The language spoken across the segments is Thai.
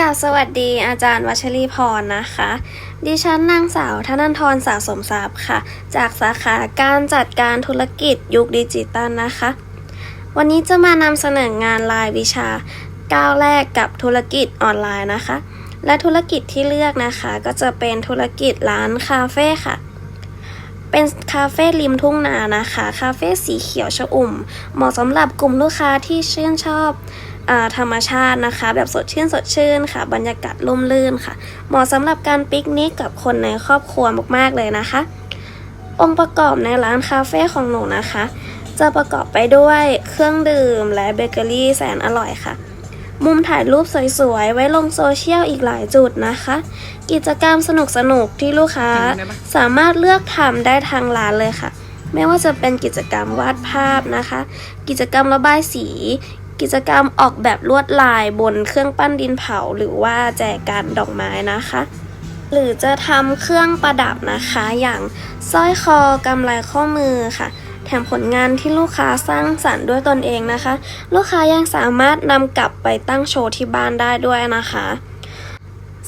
กล่าวสวัสดีอาจารย์วัชรีพรนะคะ ดิฉันนางสาวธนันทรสะสมทรัพย์ค่ะ จากสาขาการจัดการธุรกิจยุคดิจิตัลนะคะ วันนี้จะมานำเสนองานรายวิชาก้าวแรกกับธุรกิจออนไลน์นะคะ และธุรกิจที่เลือกนะคะ ก็จะเป็นธุรกิจร้านคาเฟ่ค่ะ เป็นคาเฟ่ริมทุ่งนานะคะ คาเฟ่สีเขียวชอุ่ม เหมาะสำหรับกลุ่มลูกค้าที่ชื่นชอบ ธรรมชาตินะคะ แบบสดชื่นสดชื่นค่ะ บรรยากาศร่มรื่นค่ะ เหมาะสำหรับการปิกนิกกับคนในครอบครัวมากๆเลยนะคะ องค์ประกอบในร้านคาเฟ่ของหนูนะคะ จะประกอบไปด้วยเครื่องดื่มและเบเกอรี่แสนอร่อยค่ะ มุมถ่ายรูปสวยๆ ไว้ลงโซเชียลอีกหลายจุดนะคะ กิจกรรมสนุกๆที่ลูกค้าสามารถเลือกทำได้ทางร้านเลยค่ะไม่ว่าจะเป็นกิจกรรมวาดภาพนะคะ กิจกรรมระบายสี กิจกรรมออกแบบลวดลายบนเครื่องปั้นดินเผา หรือว่าแจกันดอกไม้นะคะ หรือจะทำเครื่องประดับนะคะ อย่างสร้อยคอกำไลข้อมือค่ะ แถมผลงานที่ลูกค้าสร้างสรรค์ด้วยตนเองนะคะ ลูกค้ายังสามารถนำกลับไปตั้งโชว์ที่บ้านได้ด้วยนะคะ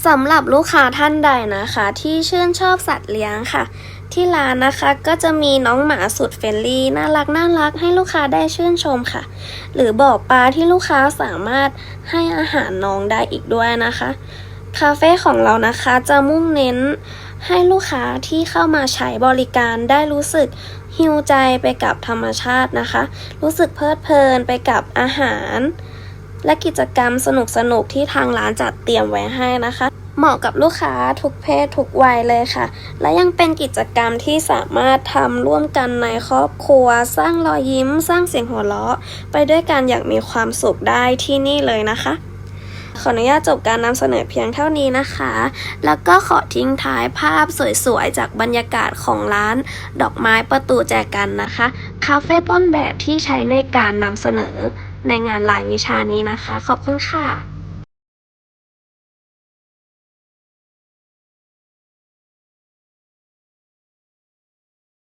สำหรับลูกค้าท่านใดนะคะ ที่ชื่นชอบสัตว์เลี้ยงค่ะ ที่ร้านนะคะก็จะมีน้องหมาสุดเฟรนลี่น่ารักน่ารักให้ลูกค้าได้ชื่นชมค่ะ หรือบ่อปลาที่ลูกค้าสามารถให้อาหารน้องได้อีกด้วยนะคะ คาเฟ่ของเรานะคะจะมุ่งเน้นให้ลูกค้าที่เข้ามาใช้บริการได้รู้สึกฮิวใจไปกับธรรมชาตินะคะ รู้สึกเพลิดเพลินไปกับอาหาร และกิจกรรมสนุกๆที่ทางร้านจัดเตรียมไว้ให้นะคะ เหมาะกับลูกค้าทุกเพศทุกวัยเลยค่ะ และยังเป็นกิจกรรมที่สามารถทำร่วมกันในครอบครัว สร้างรอยยิ้ม สร้างเสียงหัวเราะ ไปด้วยกันอย่างมีความสุขได้ที่นี่เลยนะคะขออนุญาตจบการนำเสนอเพียงเท่านี้นะคะ แล้วก็ขอทิ้งท้ายภาพสวยๆ จากบรรยากาศของร้าน ดอกไม้ประตูแจกันนะคะ คาเฟ่ต้นแบบที่ใช้ในการนำเสนอ ในงานรายวิชานี้นะคะ ขอบคุณค่ะ